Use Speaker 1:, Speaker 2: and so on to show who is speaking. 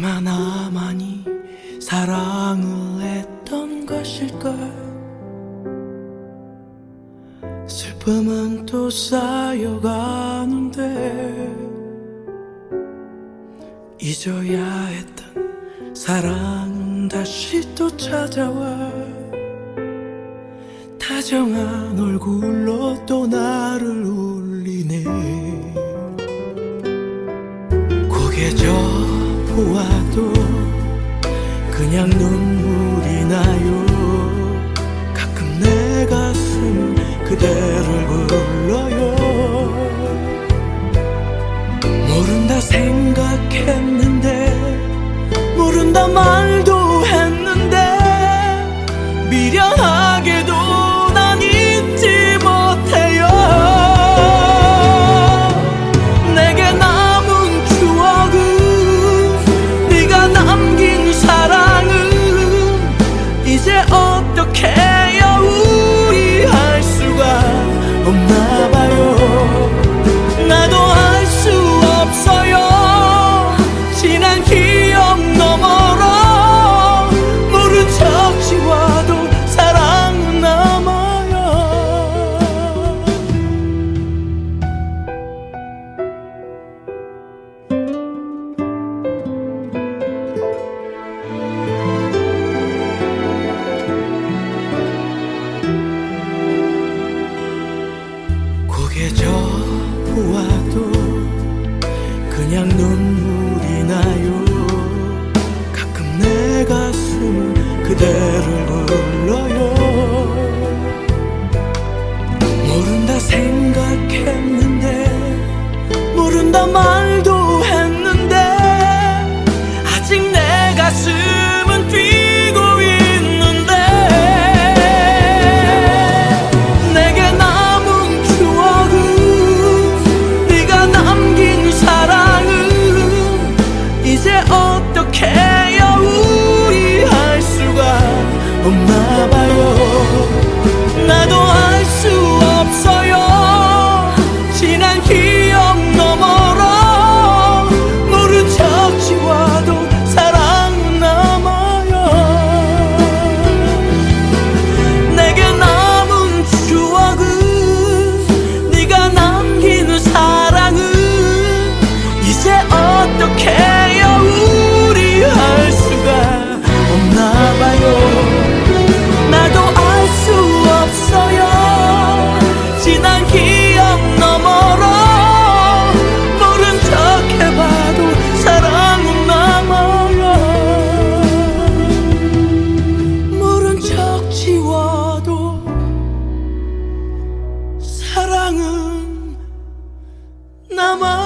Speaker 1: 나만이 사랑을 했던 것일까 슬픔은 또 쌓여가는데 잊어야 했던 사랑은 다시 또 찾아와 다정한 얼굴로 또 나를 울리네 보아도 그냥 눈물이 나요. 가끔 내 가슴 그대를 불러요. 모른다 생각했는데 모른다 말도 했는데 미련하 그냥 눈물이 나요. 가끔 내 가슴은 그대를 불러요. 모른다 생각했는데 모른다 말도 했는데 아직 내 가슴 어 Mom.